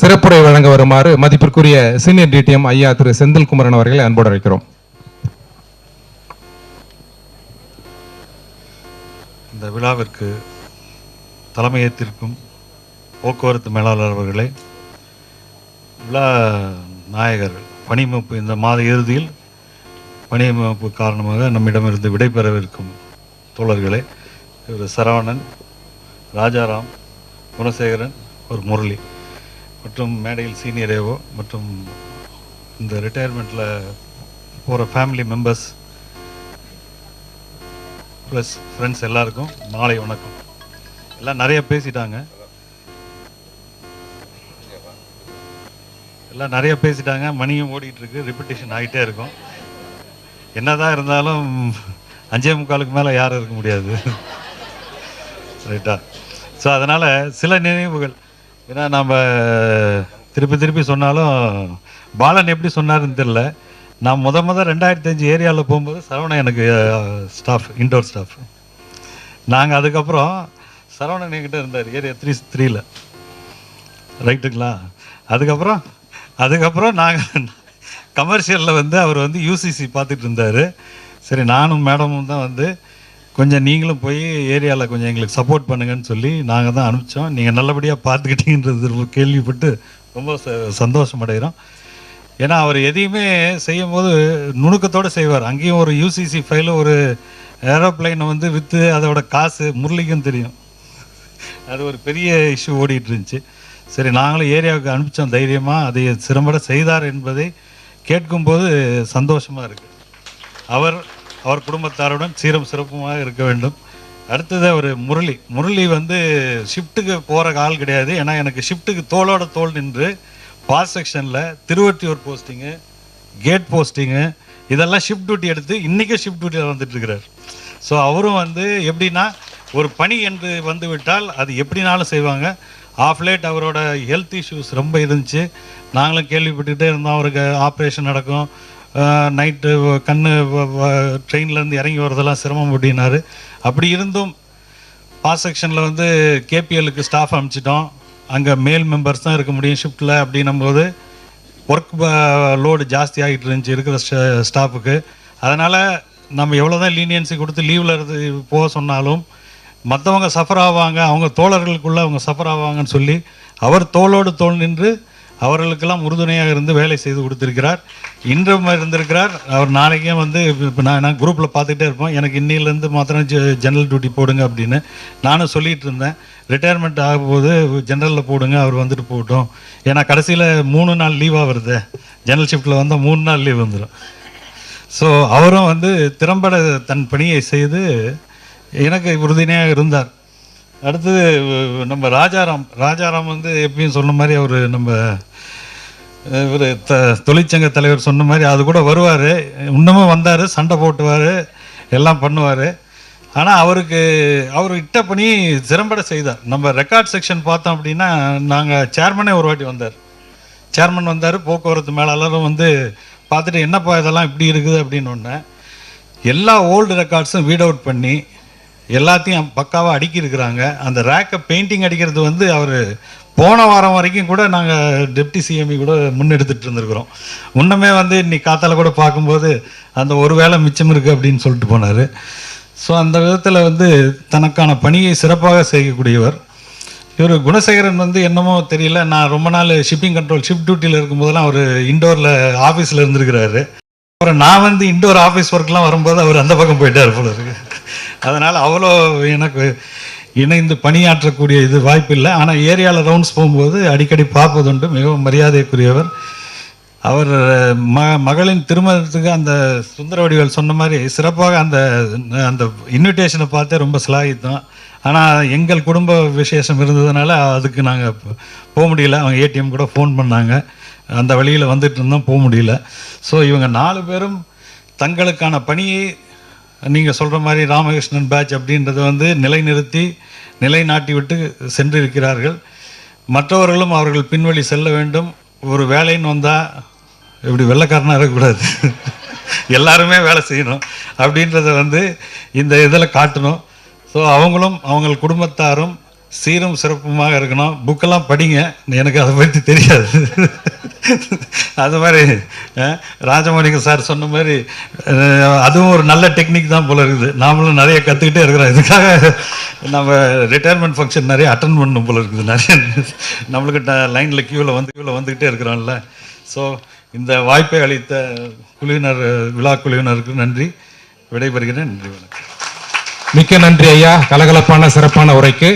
சிறப்புரை வழங்க வருமாறு மதிப்பிற்குரிய சீனியர் டிடிஎம் ஐயா திரு செந்தில்குமரன் அவர்களை அன்போடு அழைக்கிறோம். இந்த விழாவிற்கு தலைமையத்திற்கும் போக்குவரத்து மேலாளர் அவர்களே விழா நாயகர் பணிமூப்பு இந்த மாத இறுதியில் பணியமைப்பு காரணமாக நம்மிடமிருந்து விடைபெறவிருக்கும் தோழர்களே இவர் சரவணன் ராஜாராம் குணசேகரன் ஒரு முரளி. மற்றும் மேடையில் சீனியர் ஏவோ மற்றும் இந்த ரிட்டையர்மெண்ட்டில் போகிற ஃபேமிலி மெம்பர்ஸ் ப்ளஸ் ஃப்ரெண்ட்ஸ் எல்லாருக்கும் மாலை வணக்கம். எல்லாம் நிறைய பேசிட்டாங்க. எல்லாம் நிறைய பேசிட்டாங்க. மணியும் ஓடிட்டுருக்கு ரிப்பிட்டேஷன் ஆகிட்டே இருக்கும். என்னதான் இருந்தாலும் அஞ்சே முக்காலுக்கு மேலே யாரும் இருக்க முடியாது. ரைட்டா ஸோ அதனால் சில நினைவுகள். ஏன்னா நம்ம திருப்பி திருப்பி சொன்னாலும் பாலன் எப்படி சொன்னாருன்னு தெரில நான் முத முத ரெண்டாயிரத்தி அஞ்சு ஏரியாவில் போகும்போது சரவணன் எனக்கு ஸ்டாஃப் இன்டோர் ஸ்டாஃப் நாங்கள் அதுக்கப்புறம் சரவணன் என்கிட்ட இருந்தார் ஏரியா த்ரீ த்ரீயில் ரைட்டுங்களா? அதுக்கப்புறம் அதுக்கப்புறம் நாங்கள் கமர்ஷியலில் வந்து அவர் வந்து யூசிசி பார்த்துட்டு இருந்தார். சரி நானும் மேடமும் தான் வந்து கொஞ்சம் நீங்களும் போய் ஏரியாவில் கொஞ்சம் எங்களுக்கு சப்போர்ட் பண்ணுங்கன்னு சொல்லி நாங்கள் தான் அனுப்பிச்சோம். நீங்கள் நல்லபடியாக பார்த்துக்கிட்டீங்கன்றது கேள்விப்பட்டு ரொம்ப ச சந்தோஷம் அடைகிறோம். ஏன்னா அவர் எதையுமே செய்யும் போது நுணுக்கத்தோடு செய்வார். அங்கேயும் ஒரு யூசிசி ஃபைல ஒரு ஏரோப்ளைனை வந்து விற்று அதோட காசு முரளிக்கும் தெரியும். அது ஒரு பெரிய இஷ்யூ ஓடிட்டு இருந்துச்சு. சரி நாங்களும் ஏரியாவுக்கு அனுப்பிச்சோம் தைரியமாக அதை சிறம்பட செய்தார் என்பதை கேட்கும்போது சந்தோஷமாக இருக்குது அவர் அவர் குடும்பத்தாருடன் சீரம் சிறப்புமாக இருக்க வேண்டும். அடுத்தது அவர் முரளி. முரளி வந்து ஷிஃப்ட்டுக்கு போகிற ஆள் கிடையாது. ஏன்னா எனக்கு ஷிஃப்ட்டுக்கு தோளோட தோல் நின்று பாஸ் செக்ஷனில் திருவொற்றியூர் போஸ்டிங்கு கேட் போஸ்டிங்கு இதெல்லாம் ஷிஃப்ட் டியூட்டி எடுத்து இன்றைக்கே ஷிஃப்ட் டியூட்டியில் வந்துட்டுருக்கிறார் ஸோ அவரும் வந்து எப்படின்னா ஒரு பணி என்று வந்து விட்டால் அது எப்படினாலும் செய்வாங்க. ஆஃப் லேட் அவரோட ஹெல்த் இஷ்யூஸ் ரொம்ப இருந்துச்சு. நாங்களும் கேள்விப்பட்டுக்கிட்டே இருந்தோம். அவருக்கு ஆப்ரேஷன் நடக்கும். நைட்டு கண் ட்ரெயின்லேருந்து இறங்கி வரதெல்லாம் சிரமம் அப்படின்னாரு. அப்படி இருந்தும் பாஸ் செக்ஷனில் வந்து கேபிஎலுக்கு ஸ்டாஃப் அனுப்பிச்சிட்டோம். அங்கே மேல் மெம்பர்ஸ் தான் இருக்க முடியும் ஷிஃப்ட்டில் அப்படின்னும் போது ஒர்க் லோடு ஜாஸ்தி ஆகிட்டு இருந்துச்சு இருக்கிற ஸ்டாஃபுக்கு அதனால் நம்ம எவ்வளோ தான் லீனியன்சி கொடுத்து லீவில் இருந்து போக சொன்னாலும் மற்றவங்க சஃபர் ஆவாங்க அவங்க தோழர்களுக்குள்ளே அவங்க சஃபர் ஆவாங்கன்னு சொல்லி அவர் தோளோடு தோள் நின்று அவர்களுக்கெல்லாம் உறுதுணையாக இருந்து வேலை செய்து கொடுத்துருக்கிறார். இன்றும் இருந்திருக்கிறார். அவர் நாளைக்கும் வந்து இப்போ நான் நான் குரூப்பில் பார்த்துட்டே இருப்போம். எனக்கு இன்னிலேருந்து மாத்திரம் ஜெனரல் டியூட்டி போடுங்க அப்படின்னு நானும் சொல்லிகிட்டு இருந்தேன். ரிட்டையர்மெண்ட் ஆகும்போது ஜெனரலில் போடுங்க அவர் வந்துட்டு போகட்டும். ஏன்னா கடைசியில் மூணு நாள் லீவாக வருது. ஜெனரல் ஷிஃப்ட்டில் வந்தால் மூணு நாள் லீவ் வந்துடும் ஸோ அவரும் வந்து திறம்பட தன் பணியை செய்து எனக்கு உறுதுணையாக இருந்தார். அடுத்தது நம்ம ராஜாராம் ராஜாராம் வந்து எப்பயும் சொன்ன மாதிரி அவர் நம்ம இவர் த தொழிற்சங்க தலைவர் சொன்ன மாதிரி அது கூட வருவார். இன்னமும் வந்தார் சண்டை போட்டுவார் எல்லாம் பண்ணுவார். ஆனால் அவருக்கு அவர் இட்ட பணி திறம்பட செய்தார். நம்ம ரெக்கார்ட் செக்ஷன் பார்த்தோம் அப்படின்னா நாங்கள் சேர்மனே ஒரு வாட்டி வந்தார். சேர்மன் வந்தார் போக்குவரத்து மேலாளரும் வந்து பார்த்துட்டு என்னப்பா இதெல்லாம் இப்படி இருக்குது? அப்படின்னு ஒன்று எல்லா ஓல்டு ரெக்கார்ட்ஸும் வீட் அவுட் பண்ணி எல்லாத்தையும் பக்காவாக அடிக்கிருக்கிறாங்க அந்த ரேக்கை பெயிண்டிங் அடிக்கிறது வந்து அவர் போன வாரம் வரைக்கும் கூட நாங்கள் டெப்டி சிஎம்இ கூட முன்னெடுத்துட்டு இருந்திருக்கிறோம். முன்னமே வந்து இன்னைக்கு காத்தால கூட பார்க்கும்போது அந்த ஒரு வேளை மிச்சம் இருக்குது அப்படின்னு சொல்லிட்டு போனார். ஸோ அந்த விதத்தில் வந்து தனக்கான பணியை சிறப்பாக செய்யக்கூடியவர். இவர் குணசேகரன் வந்து என்னமோ தெரியல நான் ரொம்ப நாள் ஷிப்பிங் கண்ட்ரோல் ஷிப் டியூட்டியில் இருக்கும்போதெல்லாம் அவர் இண்டோரில் ஆஃபீஸில் இருந்திருக்கிறாரு. அப்புறம் நான் வந்து இண்டோர் ஆஃபீஸ் ஒர்க்லாம் வரும்போது அவர் அந்த பக்கம் போயிட்டார் போல இருக்கு. அதனால் அவ்வளோ எனக்கு இணைந்து பணியாற்றக்கூடிய இது வாய்ப்பு இல்லை ஆனால் ஏரியாவில் ரவுண்ட்ஸ் போகும்போது அடிக்கடி பார்ப்பதுண்டு. மிகவும் மரியாதைக்குரியவர். அவர் ம மகளின் திருமணத்துக்கு அந்த சுந்தர வடிவேல் சொன்ன மாதிரி சிறப்பாக அந்த அந்த இன்விடேஷனை பார்த்தே ரொம்ப சிலாகித்தோம் ஆனால் எங்கள் குடும்ப விசேஷம் இருந்ததுனால அதுக்கு நாங்கள் போக முடியல. அவங்க ஏடிஎம் கூட ஃபோன் பண்ணாங்க. அந்த வழியில் வந்துட்டு இருந்தோம் போக முடியல. ஸோ இவங்க நாலு பேரும் தங்களுக்கான பணியை நீங்கள் சொல்கிற மாதிரி ராமகிருஷ்ணன் பேட்ச் அப்படின்றத வந்து நிலைநிறுத்தி நிலைநாட்டி விட்டு சென்றிருக்கிறார்கள். மற்றவர்களும் அவர்கள் பின்வழி செல்ல வேண்டும். ஒரு வேலைன்னு வந்தால் இப்படி வெள்ளைக்காரனாக இருக்கக்கூடாது. எல்லாருமே வேலை செய்யணும் அப்படின்றத வந்து இந்த இதில் காட்டணும். ஸோ அவங்களும் அவங்க குடும்பத்தாரும் சீரும் சிறப்புமாக இருக்கணும். புக்கெல்லாம் படிங்க. எனக்கு அதை பற்றி தெரியாது. அது மாதிரி அஹ், ராஜமாணிக்கம் சார் சொன்ன மாதிரி அதுவும் ஒரு நல்ல டெக்னிக் தான் போல இருக்குது. நாமளும் நிறைய கற்றுக்கிட்டே இருக்கிறோம். இதுக்காக நம்ம ரிட்டையர்மெண்ட் ஃபங்க்ஷன் நிறைய அட்டன் பண்ணணும் போல இருக்குது. நிறைய நம்மளுக்கு லைனில் க்யூவில் வந்து க்யூவில் வந்துக்கிட்டே இருக்கிறோம்ல. ஸோ இந்த வாய்ப்பை அளித்த குழுவினர் விழா குழுவினருக்கு நன்றி. விடைபெறுகிறேன். நன்றி வணக்கம். மிக்க நன்றி ஐயா. கலகலப்பான சிறப்பான உரைக்கு.